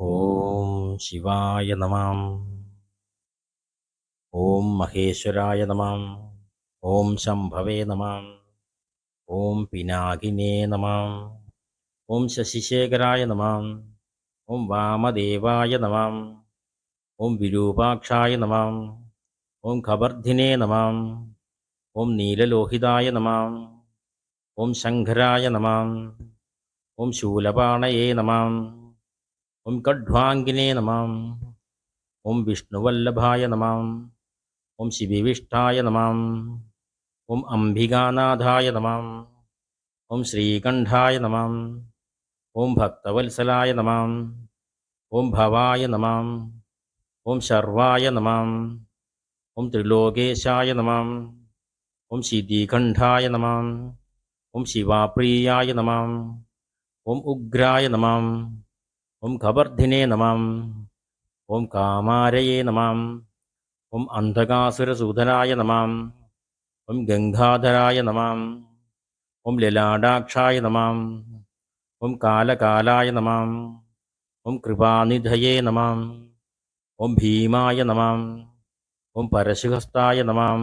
ഓം ശിവായ നമാം ഓം മഹേശ്വരായ നമാം ഓം ശംഭവേ നമാം ഓം പിനാകിനേ നമാം ഓം ശശിശേഖരായ നമാം ഓം വാമദേവായ നമാം ഓം വിരൂപാക്ഷായ നമാം ഓം ഖബർധിനേ നമാം ഓം നീലലോഹിതായ നമാം ഓം ശങ്കരായ നമാം ഓം ശൂലപാണയേ നമാം ॐ कढ्वाङ्गिने नमाम् ॐ विष्णुवल्लभाय नमाम् ॐ शिविविष्ठाय नमाम् ॐ अम्बिकानाथाय नमाम् ॐ श्रीकण्ठाय नमाम् ॐ भक्तवत्सलाय नमाम् ॐ भवाय नमां ॐ शर्वाय नमाम् ॐ त्रिलोकेशाय नमाम् ॐ शिधिखण्ठाय नमाम् ॐ शिवाप्रियाय नमाम् ॐ उग्राय नमाम् ഓം ഖബർധിനേ നമാം ഓം കാമാരയേ നമാം ഓം അന്ധകാസുരസൂതനായ നമാം ഓം ഗംഗാധരായ നമാം ഓം ലലാടാക്ഷായ നമാം ഓം കാലകാലായ നമാം ഓം കൃപാനിധയേ നമാം ഓം ഭീമായ നമാം ഓം പരശുഹസ്തായ നമാം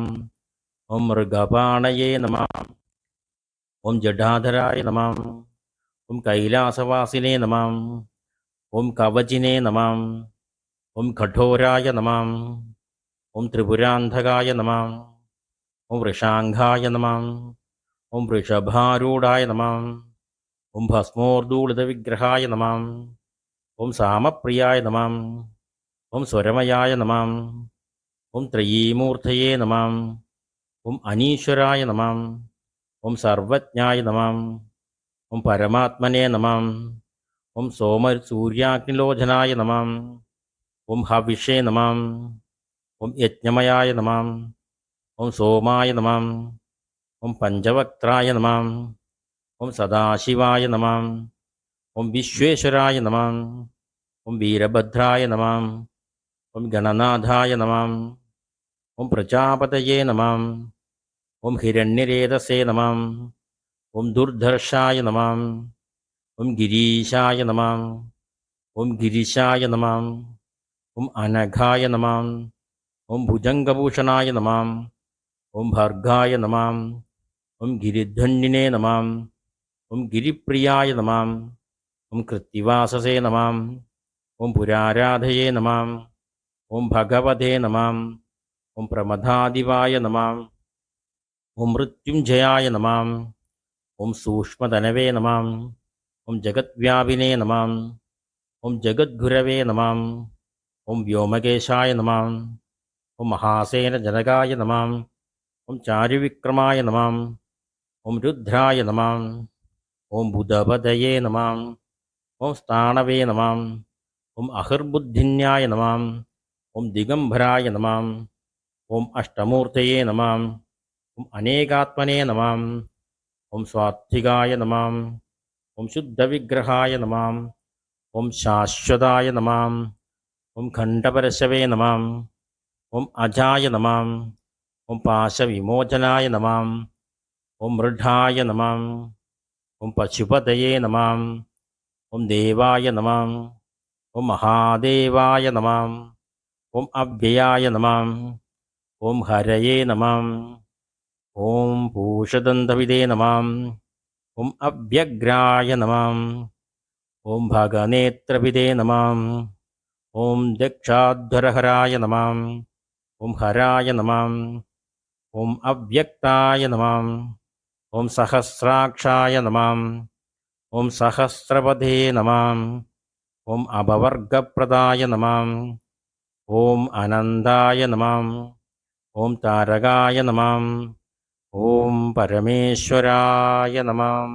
ഓം മൃഗപാണയേ നമാം ഓം ജഡാധരായ നമാം ഓം കൈലാസവാസിനേ നമാം ഓം കവചിനെ നമാം ഓം കഠോരായ നമാം ഓം ത്രിപുരാന്ധകായ നമാം ഓം വൃഷാംഘായ നമാം ഓം വൃഷഭാരൂഢായ നമാം ഓം ഭസ്മോർദൂളിതവിഗ്രഹായ നമാം ഓം സാമപ്രിയായ നമാം ഓം സ്വരമയായ നമാം ഓം ത്രയീമൂർത്തയേ നമാം ഓം അനീശ്വരായ നമാം ഓം സർവജ്ഞായ നമാം ഓം പരമാത്മനെ നമാം ॐ सोमसूर्याग्निलोचनाय नमाम् ॐ हविषे नमाम् ॐ यज्ञमयाय नमाम् ॐ सोमाय नमां ॐ पञ्चवक्त्राय नमां ॐ सदाशिवाय नमां ॐ विश्वेश्वराय नमाम् ॐ वीरभद्राय नमां ॐ गणनाथाय नमां ॐ प्रजापतये नमाम् ॐ हिरण्यरेतसे नमाम् ॐ दुर्धर्षाय नमाम् ഓം ഗിരീശായ നമാം ഓം ഗിരിശായ നമാം ഓം അനഘായ നമാം ഓം ഭുജംഗഭൂഷണായ നമാം ഓം ഭർഗായ നമാം ഓം ഗിരിധ്വന്നിനേ നമാം ഓം ഗിരിപ്രിയായ നമാം ഓം കൃത്തിവാസസേ നമാം ഓം പുരാരാധയേ നമാം ഓം ഭഗവതേ നമാം ഓം പ്രമദാദിവായ നമാം ഓം മൃത്യുഞ്ജയായ നമാം ഓം സൂക്ഷ്മതനവേ നമാം ओम जगद्व्यापिने नमा ओं जगद्गुरवे नमा ओम व्योमकेशाय नमाम ओम महासेन जनकाय नमा ओं चारुविक्रमाय नमा ओं रुद्राय नमाम ओम बुधपदये नमा ओं स्थाणवे नमाम ओं अहर्बुद्धिन्याय नमा ओं दिगंभराय नमाम ओं अष्टमूर्त नमाम ओं अनेकात्मने नमाम ओं स्वात्थिकाय नमाम ॐ शुद्धविग्रहाय नमां ॐ शाश्वताय नमाम् ॐ खण्डपरशवे नमाम् ॐ अजाय नमां ॐ पाशविमोचनाय नमां ॐ मृढाय नमां ॐ पशुपतये नमां ॐ देवाय नमां ॐ महादेवाय नमाम् ॐ अव्ययाय नमां ॐ हरये नमां ॐ भूषदन्तविदे नमाम् ॐ अव्यग्राय नमां ॐ भागनेत्रविदे नमां ॐ दक्षाध्वरहराय नमां ॐ हराय नमां ॐ अव्यक्ताय नमां ॐ सहस्राक्षाय नमां ॐ सहस्रपदे नमाम्। ॐ अभवर्गप्रदाय नमां ॐ अनन्दाय आनन्दाय ॐ तारकाय नमाम्। ഓം പരമേശ്വരായ നമാം.